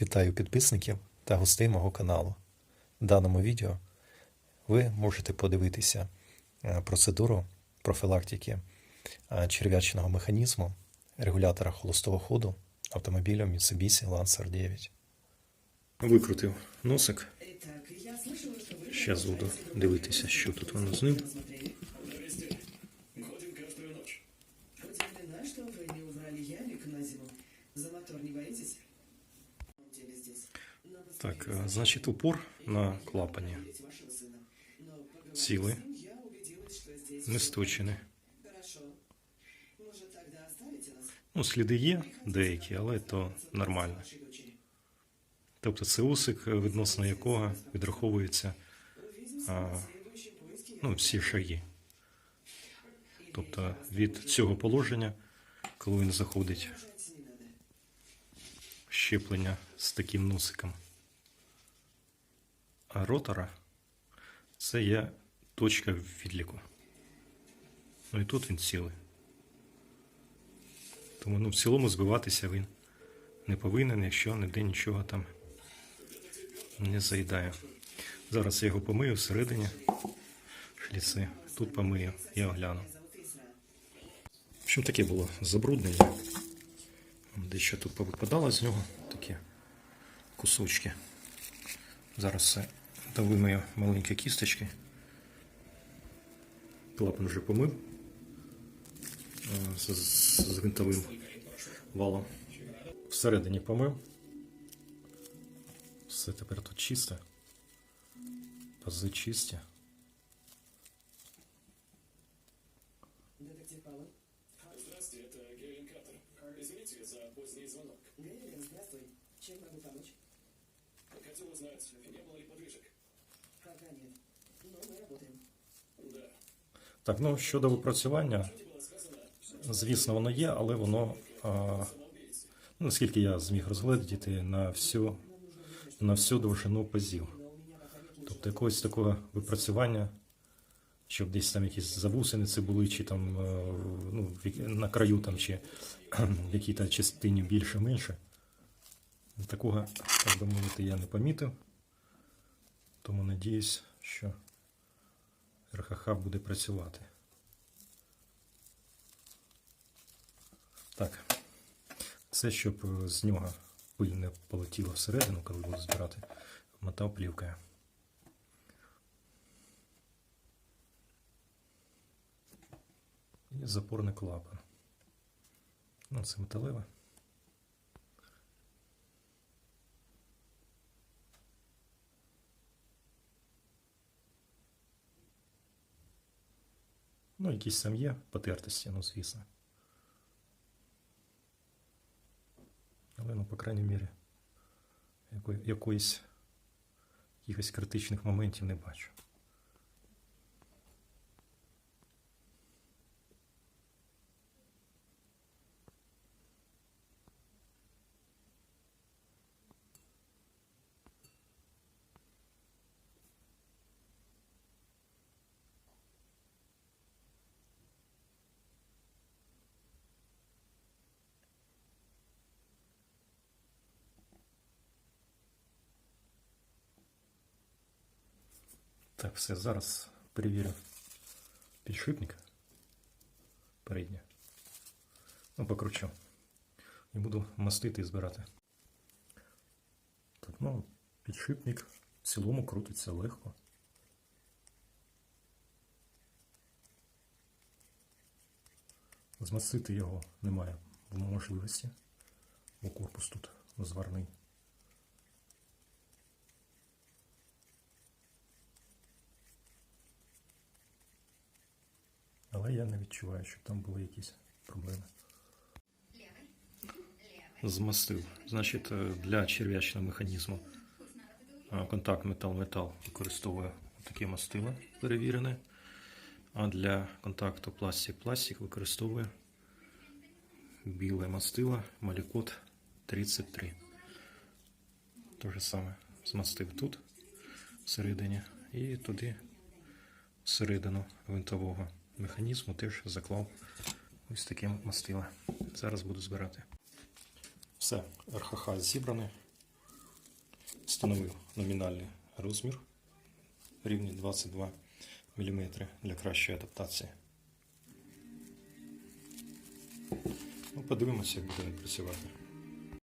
Вітаю підписників та гостей мого каналу. В даному відео ви можете подивитися е, процедуру профілактики е, черв'ячного механізму регулятора холостого ходу автомобіля Mitsubishi Lancer 9. Викрутив носик. Сейчас буду дивитися, що тут воно з ним. Так, е, значить, упор на клапані. Цілий. Не сточений. Ну, сліди є деякі, але то нормально. Тобто це усик, е, відносно якого відраховуються ну, всі шаги. Тобто від цього положення, коли він заходить щеплення з таким носиком ротора, це є точка відліку. Ну і тут він цілий. Тому ну, в цілому збиватися він не повинен, якщо ніде нічого там не заїдає. Зараз я його помию всередині шліци. Тут помию і огляну. В общем, таке було забруднення. Дещо тут повипадало з нього такі кусочки. Зараз все довимию маленькі кісточки. Клапан вже помив е, з, з, з гвинтовим валом. Всередині помив. Все тепер тут чисте. Пази чисті. Детектив Павлов. Здравствуйте, это Георгий Каттер. Извините за поздний звонок. Георгий, здравствуй. Чем могу помочь? Хотел узнать, не было ли подвижек? Так, ну щодо випрацювання, звісно, воно є, але воно, а, ну, наскільки я зміг розглядіти, на всю, на всю довжину пазів. Тобто якогось такого випрацювання, щоб десь там якісь завусениці були, чи там е, ну, на краю там, чи в якій-то частині більше-менше. Такого, так би мовити, я не помітив. Тому надіюсь, що РХХ буде працювати. Так. Це щоб е, з нього пиль не полетіла всередину, коли буду збирати, мотав плівкою. І запорний клапан. Ну, це металеве. Ну, якісь там є потертості, ну, звісно. Але, ну, по крайній мірі, якої, якоїсь якихось критичних моментів не бачу. Так, все, зараз перевірю підшипник передній. Ну, покручу. І буду мастити і збирати. Так, ну, підшипник в цілому крутиться легко. Змастити його немає можливості, бо корпус тут зварний. Але я не відчуваю, що там були якісь проблеми. Змастив. Значить, е, для черв'ячного механізму е, контакт метал-метал використовую таке мастило перевірене. А для контакту пластик-пластик використовую біле мастило Малікот 33. Те ж саме змастив тут всередині і туди всередину винтового механізму теж заклав ось таке мастило. Зараз буду збирати. Все, РХХ зібране. встановив номінальний розмір рівні 22 мм для кращої адаптації. Ну, подивимося, як буде працювати.